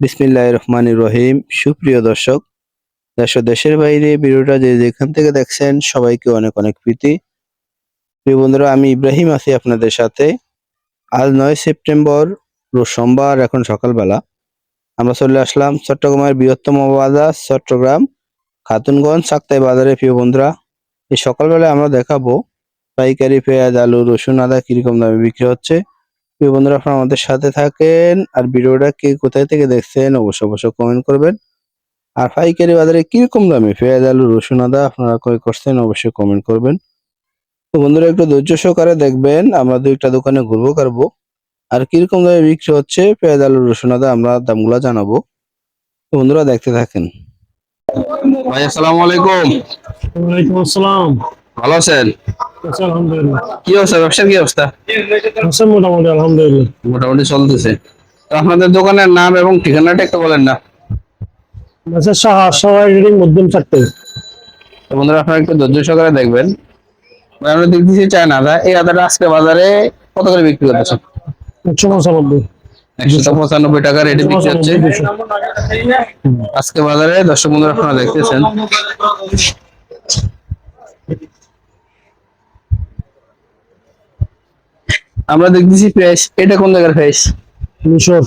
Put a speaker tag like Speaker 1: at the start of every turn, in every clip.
Speaker 1: বিসমিল্লাহ রহমান রহিম। সুপ্রিয় দর্শক, দেশ দেশের বাইরে ভিডিওটা যে যেখান থেকে দেখছেন, সবাইকে অনেক অনেক প্রীতি। প্রিয় বন্ধুরা, আমি ইব্রাহিম আছি আপনাদের সাথে। আজ নয় সেপ্টেম্বর সোমবার, এখন সকালবেলা। আমরা চলে আসলাম চট্টগ্রামের বৃহত্তম বাজার, চট্টগ্রাম খাতুনগঞ্জ সাক্তাই বাজারে। প্রিয় বন্ধুরা, এই সকালবেলায় আমরা দেখাবো পাইকারি পেঁয়াজ, আলু, রসুন, আদা কীরকম দামে বিক্রি হচ্ছে। প্রিয় বন্ধুরা আপনারা আমাদের সাথে থাকেন। আর ভিডিওটা কে কোথায় থেকে দেখছেন অবশ্যই অবশ্যই কমেন্ট করবেন। আর পাইকারি বাজারে কীরকম দামে পেঁয়াজ আলু রসুন আদা আপনারা ক্রয় করছেন অবশ্যই কমেন্ট করবেন। তো বন্ধুরা একটু ধৈর্য সহকারে দেখবেন আমরা দুইটা দোকানে ঘুরবো কারবো আর কীরকম দামে বিক্রি হচ্ছে পেঁয়াজ আলু রসুন আদা আমরা দামগুলো জানাব। তো বন্ধুরা দেখতে থাকেন। ভাই আসসালামু আলাইকুম।
Speaker 2: ওয়ালাইকুম আসসালাম।
Speaker 1: ভালো আছেন?
Speaker 2: আলহামদুলিল্লাহ।
Speaker 1: কি অবস্থা? ব্যবসার কি অবস্থা?
Speaker 2: আছে মোটামুটি আলহামদুলিল্লাহ।
Speaker 1: মোটামুটি চলতেছে। তো আপনাদের দোকানের নাম এবং ঠিকানাটা একটু বলেন না।
Speaker 2: আচ্ছা সাহা সবাই রিডিং মধ্যম চারটে
Speaker 1: তো বন্ধুরা আপনারা একটু ধৈর্য সহকারে দেখবেন। আমরা দেখতেছি চায়না আদা এই আদাটা আজকে বাজারে কত করে বিক্রি করতেছে?
Speaker 2: একশো পঁচানব্বই।
Speaker 1: একশো পঁচানব্বই টাকা রেটে বিক্রি হচ্ছে। আজকে বাজারে দর্শক বন্ধুরা আপনারা দেখতেছেন। আমরা দেখতেছি ফ্রেশ এটা কোন জায়গার ফ্রেশ
Speaker 2: মিশর।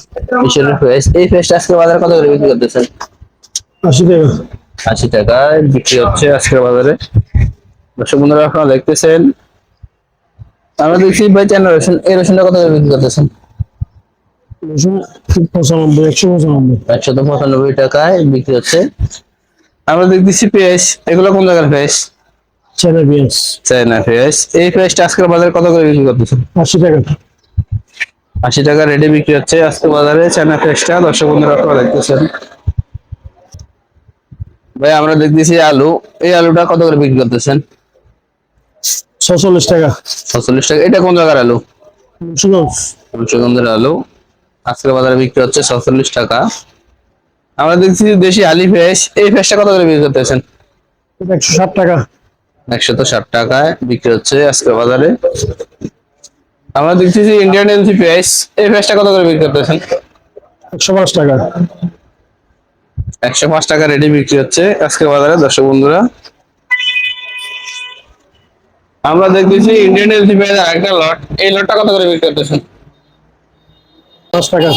Speaker 1: মিশরের ফ্রেশ এই ফ্রেশটা আজকে বাজারে কত করে বিক্রি করতেছেন?
Speaker 2: আশি টাকা।
Speaker 1: আশি টাকায় বিক্রি হচ্ছে আজকের বাজারে। দর্শক বন্ধুরা আপনারা দেখতেছেন। আমরা দেখছি ভাই চায়না রসুন। এই রসুনটা কত করে বিক্রি করতেছেন?
Speaker 2: পঁচানব্বই একশো পঁচানব্বই।
Speaker 1: একশো পঁচানব্বই টাকায় বিক্রি হচ্ছে। আমরা দেখতেছি পেঁয়াজ এগুলো কোন জায়গার পেঁয়াজ
Speaker 2: চায়না পেঁয়াজ
Speaker 1: এই পেঁয়াজটা আজকের বাজারে কত করে বিক্রি করতেছেন?
Speaker 2: আশি টাকা।
Speaker 1: আশি টাকা রেডি বিক্রি হচ্ছে আজকে বাজারে চায়না পেঁয়াজটা দর্শক বন্ধুরা আপনারা দেখতেছেন। ভাই আমরা দেখতেছি আলু। এই আলুটা কত করে বিক্রি করতেছেন?
Speaker 2: ছচল্লিশ টাকা।
Speaker 1: ছচল্লিশ টাকা। এটা কোন জায়গার আলু?
Speaker 2: মুন্সিগঞ্জ।
Speaker 1: রসগন্ধের আলু। আজকের বাজারে বিক্রি হচ্ছে ছচল্লিশ টাকা। আমরা দেখছি দেশি আলি ফ্রেশ এই ফ্রেশটা কত করে বিক্রি করতেছেন?
Speaker 2: এটা একশো ষাট টাকা।
Speaker 1: একশত ষাট টাকায় বিক্রি হচ্ছে আজকের বাজারে। আমরা দেখছি যে ইন্ডিয়ান এলসি পেঁয়াজ এই পেঁয়াজটা কত করে বিক্রি করতেছেন?
Speaker 2: একশো পাঁচ টাকা।
Speaker 1: একশো পাঁচ টাকা রেডি বিক্রি হচ্ছে আজকের বাজারে দর্শক বন্ধুরা। আমরা দেখতেছি ইন্ডিয়ান এলসি পেঁয়াজ একটা লট এই লটটা কত করে বিক্রি করতেছেন?
Speaker 2: দশ টাকা।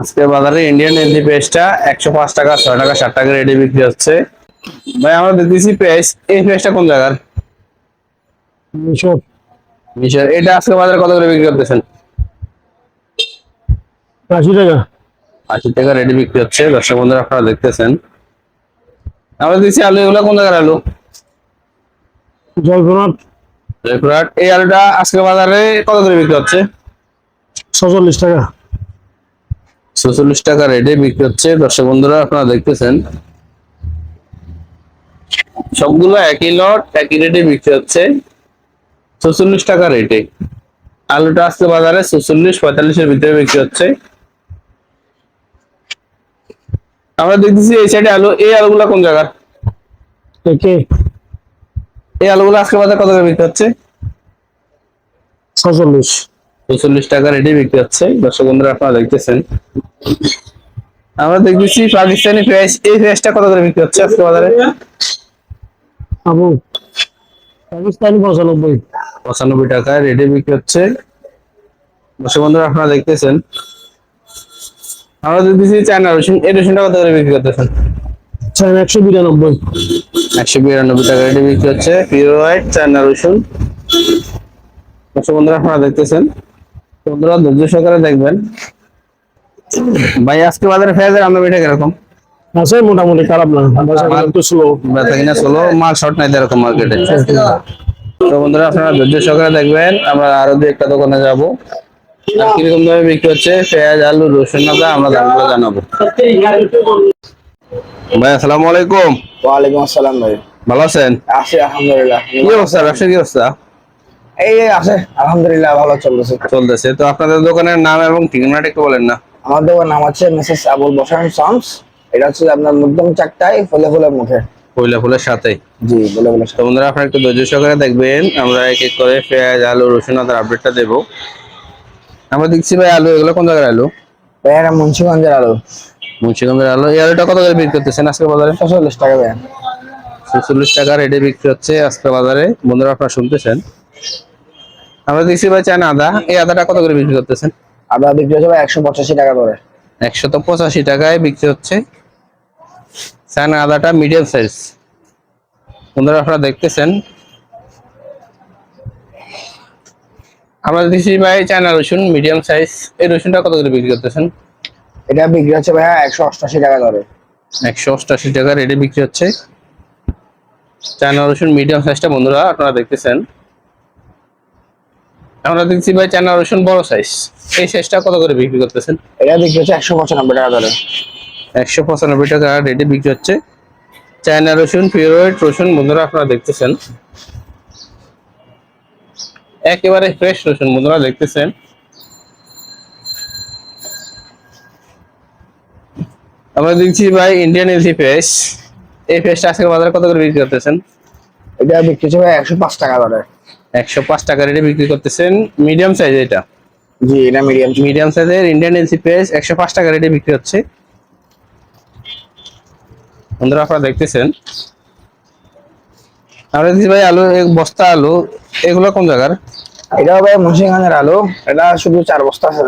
Speaker 1: আজকের বাজারে ইন্ডিয়ান এলসি পেঁয়াজটা একশো পাঁচ টাকা ছয় টাকা ষাট টাকা রেডি বিক্রি হচ্ছে। ভাই আমরা দেখতেছি পেঁয়াজ এই পেঁয়াজটা কোন জায়গার?
Speaker 2: মিশর।
Speaker 1: মিশর এটা আজকের বাজারে কত করে বিক্রি করতেছেন?
Speaker 2: আশি টাকা।
Speaker 1: আশি টাকা রেডি বিক্রি হচ্ছে দর্শক বন্ধুরা আপনারা দেখতেছেন। আমরা দেখছি আলু এগুলো কোন জায়গার আলু?
Speaker 2: জয়পুরহাট।
Speaker 1: জয়পুরহাট এই আলুটা আজকে বাজারে কত করে বিক্রি হচ্ছে?
Speaker 2: ছচল্লিশ টাকা।
Speaker 1: ছচল্লিশ টাকা রেটে বিক্রি হচ্ছে দর্শক বন্ধুরা আপনারা দেখতেছেন। সবগুলো একই লট একই রেটে বিক্রি হচ্ছে। ছচল্লিশ টাকা রেটে আলুটা আজকে বাজারে ছচল্লিশ পঁয়তাল্লিশের ভিতরে বিক্রি হচ্ছে। আমরা দেখতেছি এই সাইডে আলু এই আলুগুলা কোন জায়গার?
Speaker 2: একে।
Speaker 1: এই আলুগুলো আজকে বাজারে কত করে বিক্রি হচ্ছে?
Speaker 2: ছচল্লিশ।
Speaker 1: চল্লিশ টাকা রেডি বিক্রি হচ্ছে। দর্শক বন্ধুরা আপনারা দেখতেছেন। আমরা দেখতেছি পাকিস্তানি পেঁয়াজ এই পেঁয়াজটা কত করে বিক্রি হচ্ছে আজকে বাজারে?
Speaker 2: আবু পাকিস্তানি পঁচানব্বই।
Speaker 1: পঁচানব্বই টাকায় রেডি বিক্রি হচ্ছে। দর্শক বন্ধুরা আপনারা দেখতেছেন। আমরা দেখতেছি চায়না রসুন এই রসুনটা কত করে বিক্রি করতেছেন?
Speaker 2: চায়না একশো বিরানব্বই।
Speaker 1: একশো বিরানব্বই টাকা রেডি বিক্রি হচ্ছে। পিওর হোয়াইট চায়না রসুন দর্শক বন্ধুরা আপনারা দেখতেছেন। বন্ধুরা ধৈর্য সহকারে দেখবেন। ভাই আজকে বাজারে পেঁয়াজের আমরা বেটে কীরকম?
Speaker 2: আছে মোটামুটি খারাপ না। স্লো
Speaker 1: কিনা ষোলো মাল শর্ট নাই এরকম মার্কেটে তো বন্ধুরা আপনারা ধৈর্য সহকারে দেখবেন আমরা আরও দু একটা দোকানে যাব। আর কীরকম ভাবে বিক্রি হচ্ছে পেঁয়াজ আলু রসুন আদা আমরা দামগুলো জানাব। ভাই আসসালামু আলাইকুম।
Speaker 3: ওয়ালাইকুম আসসালাম ভাই।
Speaker 1: ভালো আছেন?
Speaker 3: আছি আলহামদুলিল্লাহ।
Speaker 1: কি অবস্থা? ব্যবসার কি অবস্থা?
Speaker 3: এই এই আছে। আলহামদুলিল্লাহ ভালো চলতেছে।
Speaker 1: চলতেছে। তো আপনাদের দোকানের নাম এবং ঠিকানাটা একটু বলেন না।
Speaker 3: আমার দোকান নাম হচ্ছে মিসেস আবুল বসান সন্স এটা হচ্ছে আপনার মধ্যম চারটায় ফুলে ফুলে মুখে
Speaker 1: পয়লা ফুলের সাথে
Speaker 3: জি বলে বলে
Speaker 1: তো বন্ধুরা আপনারা একটু ধৈর্য সহকারে দেখবেন। আমরা এক এক করে পেঁয়াজ আলু রসুন আদার আপডেটটা দেবো। আমরা দেখছি ভাই আলু এগুলো কোন জায়গার আলু?
Speaker 3: ভাই এটা মুন্সিগঞ্জের আলু।
Speaker 1: মুন্সিগঞ্জের আলু। এই আলুটা কত করে বিক্রি করতেছেন আজকে বাজারে?
Speaker 3: ছচল্লিশ টাকা ভাই
Speaker 1: ছেচল্লিশ টাকা রেটে বিক্রি হচ্ছে আজকে বাজারে। বন্ধুরা আপনারা শুনতেছেন? আমরা দেখছি ভাই চায়না আদা। এই আদাটা কত করে বিক্রি করতেছেন?
Speaker 3: আদা বিক্রি হচ্ছে ভাই একশো পঁচাশি টাকা করে।
Speaker 1: একশত পঁচাশি টাকায় বিক্রি হচ্ছে। চায়না আদাটা মিডিয়াম সাইজ বন্ধুরা আপনারা দেখতেছেন। আমরা দেখছি ভাই চায়না রসুন মিডিয়াম সাইজ এই রসুনটা কত করে বিক্রি করতেছেন?
Speaker 3: এটা বিক্রি হচ্ছে ভাই একশো অষ্টাশি টাকা করে।
Speaker 1: একশো অষ্টাশি টাকা রেটে বিক্রি হচ্ছে। চায়না রসুন মিডিয়াম সাইজটা বন্ধুরা আপনারা দেখতেছেন। আমরা দেখছি ভাই চায়না রসুন বড় সাইজ এই সাইজটা কত করে বিক্রি করতেছেন?
Speaker 3: এটা বিক্রি হচ্ছে একশো পঁচানব্বই টাকা করে।
Speaker 1: একশো পঁচানব্বই টাকা রেটে বিক্রি হচ্ছে। চায়না রসুন পিওরয়েড রসুন বন্ধুরা আপনারা দেখতেছেন। একেবারে ফ্রেশ রসুন বন্ধুরা দেখতেছেন। আমরা দেখছি ভাই ইন্ডিয়ান এলসি পেস এই পেস্টটা আজকে বাজারে কত করে বিক্রি করতেছেন?
Speaker 3: এটা বিক্রি হচ্ছে ভাই একশো পাঁচ টাকা করে
Speaker 1: একশো পাঁচ টাকা রেটে বিক্রি করতেছেন। মিডিয়াম সাইজ এটা?
Speaker 3: জি এটা মিডিয়াম
Speaker 1: মিডিয়াম সাইজের ইন্ডিয়ান এলসি পেস একশো পাঁচ টাকা রেটে বিক্রি হচ্ছে। বন্ধুরা আপনারা দেখতেছেন। আমরা ভাই আলু এক বস্তা আলু এগুলো কোন জায়গার?
Speaker 3: এটাও ভাই মুন্সিগঞ্জের আলু। এটা শুধু চার বস্তা আছে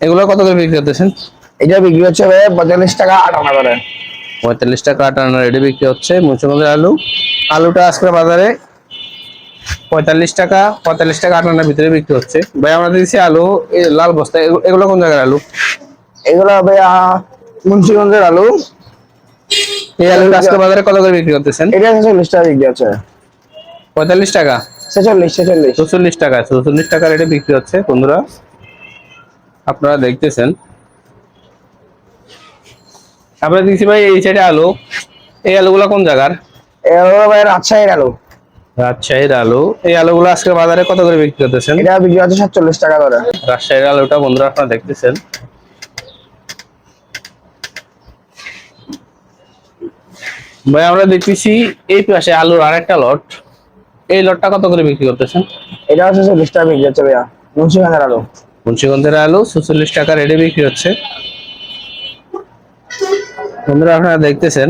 Speaker 1: এগুলো কত করে বিক্রি করতেছেন?
Speaker 3: এটা বিক্রি হচ্ছে ভাই পঁয়তাল্লিশ টাকা আটানা করে।
Speaker 1: পঁয়তাল্লিশ টাকা আটান্ন রেটে বিক্রি হচ্ছে মুন্সিগঞ্জের আলু। আলুটা আজকে বাজারে পঁয়তাল্লিশ টাকা পঁয়তাল্লিশ টাকা আটান্নের ভিতরে বিক্রি হচ্ছে। ভাই আমরা দেখছি আলু লাল বস্তা এগু- এগুলো কোন জায়গার আলু?
Speaker 3: এগুলো ভাই মুন্সিগঞ্জের আলু।
Speaker 1: এই আলুটা আজকে বাজারে কত করে বিক্রি করতেছেন?
Speaker 3: এটা ছেচল্লিশ টাকা বিক্রি হচ্ছে।
Speaker 1: পঁয়তাল্লিশ টাকা?
Speaker 3: ছেচল্লিশ ছেচল্লিশ।
Speaker 1: চৌচল্লিশ টাকা চৌচল্লিশ টাকা রেটে বিক্রি হচ্ছে বন্ধুরা। আপনারা দেখতেছেন। আমরা দেখছি ভাই এই সাইডে আলু। এই আলুগুলো কোন জায়গার?
Speaker 3: এগুলো ভাই রাজশাহীর আলু।
Speaker 1: রাজশাহীর আলু। এই আলুগুলো আজকে বাজারে কত করে বিক্রি করতেছেন?
Speaker 3: এটা বিক্রি হচ্ছে সাতচল্লিশ টাকা করে।
Speaker 1: রাজশাহীর আলুটা বন্ধুরা আপনারা দেখতেছেন। ভাই আমরা দেখতেছি এই পাশে আলুর আরেকটা লট। এই লটটা কত করে বিক্রি করতেছেন?
Speaker 3: এটা হচ্ছে চল্লিশ টাকা বিক্রি হচ্ছে ভাইয়া মুন্সিগঞ্জের আলু।
Speaker 1: মুন্সিগঞ্জের আলু ছচল্লিশ টাকা রেটে বিক্রি হচ্ছে। বন্ধুরা আপনারা দেখতেছেন?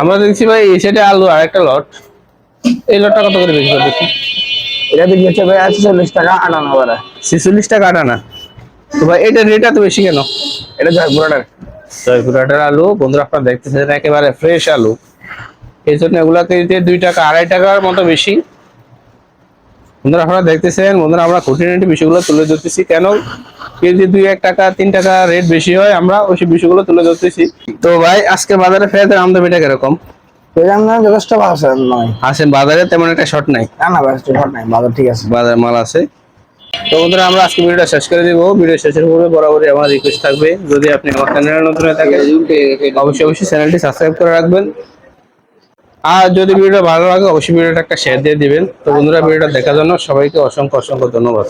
Speaker 1: আমরা দেখছি ভাই এই সাইডে আলু আরেকটা লট। এই লটটা কত করে বিক্রি করতেছি
Speaker 3: এটা বিক্রি হচ্ছে ভাইয়া চল্লিশ টাকা আটানা করে।
Speaker 1: ছেচল্লিশ টাকা আটানা। তো ভাই এটার রেট এত বেশি কেন?
Speaker 3: এটা জয়পুরহাটের
Speaker 1: আলু বন্ধুরা আপনারা দেখতেছেন একেবারে ফ্রেশ আলু। এই জন্য এগুলাকে দিতে দুই টাকা আড়াই টাকার মতো বেশি বন্ধুরা আপনারা দেখতেছেন বন্ধুরা আমরা খুঁটিনাটি বিষয়গুলো তুলে ধরতেছি। কেন? কেজি দুই এক টাকা তিন টাকা রেট বেশি হয় আমরা ওই বিষয়গুলো তুলে ধরতেছি। তো ভাই আজকে বাজারে পেঁয়াজের আমদামিটা কীরকম?
Speaker 3: যথেষ্ট ভালো নয়।
Speaker 1: আসেন বাজারে তেমন একটা শর্ট নাই।
Speaker 3: না না ঘট নাই বাজার ঠিক আছে।
Speaker 1: বাজার মাল আছে। তো বন্ধুরা, আমরা আজকে ভিডিওটা শেষ করে দিব। ভিডিও শেষের পূর্বে বরাবরই আমার রিকোয়েস্ট থাকবে, যদি আপনি আমার চ্যানেলে নতুন হয়ে থাকেন, অবশ্যই অবশ্যই চ্যানেলটি সাবস্ক্রাইব করে রাখবেন। আর যদি ভিডিওটা ভালো লাগে, অবশ্যই ভিডিওটা একটা শেয়ার দিয়ে দিবেন। তো বন্ধুরা, ভিডিওটা দেখার জন্য সবাইকে অসংখ্য অসংখ্য ধন্যবাদ।